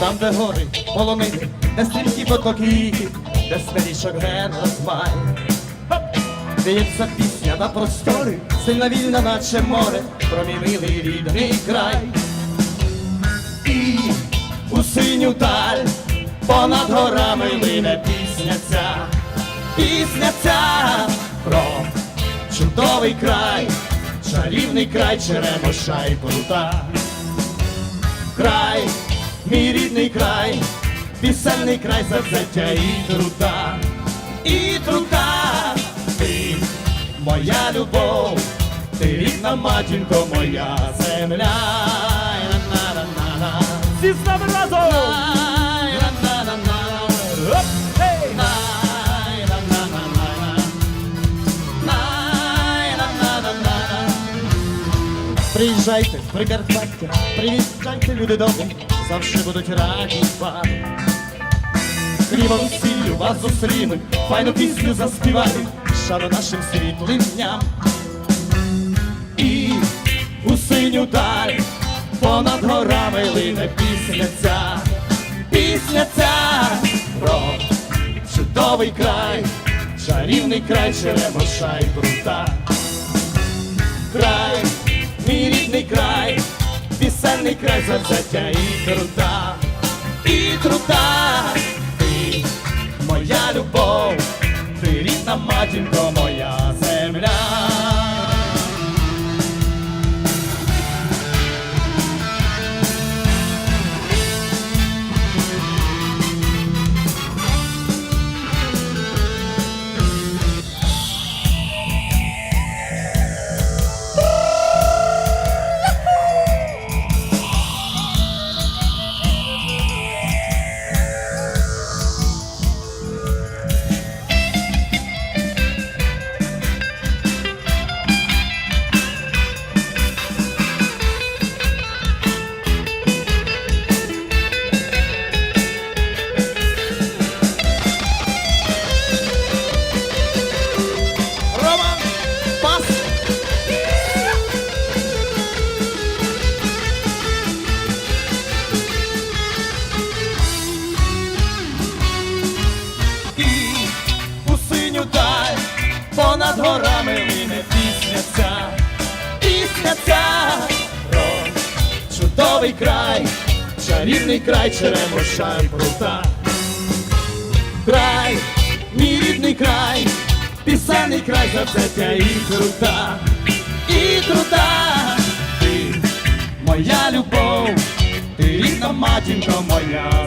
там, де гори, полонини, де стрімкі потоки, де смирішок ген розмай. Віється пісня на простори, сильна вільна, наче море, про мій милий рідний край. І у синю даль понад горами лине пісня ця, пісня ця про чудовий край, чарівний край черемоша і прута. Край, мій рідний край, пісенний край завзяття і трута, і трута, ти моя любов, ти рідна матінко, моя земля. Всі з нами разом! Приїжджайте Прикарпаття, приїжджайте, люди добрі, завжди будуть раді вам. Хлібом сіллю вас зустрінуть, файну пісню заспівають, шану нашим світлим дням. І у синю даль понад горами лине пісня ця, пісня ця про чудовий край, чарівний край черемоша і крута. Край, мій рідний край, пісенний край завзяття і крута, і крута, ти моя любов, ти рідна матінко, моя пісня ця, пісня про чудовий край, чарівний край черемоша і прута. Край, мій рідний край, пісенний край завзяття і крута, і крута, ти моя любов, ти рідна матінко, моя.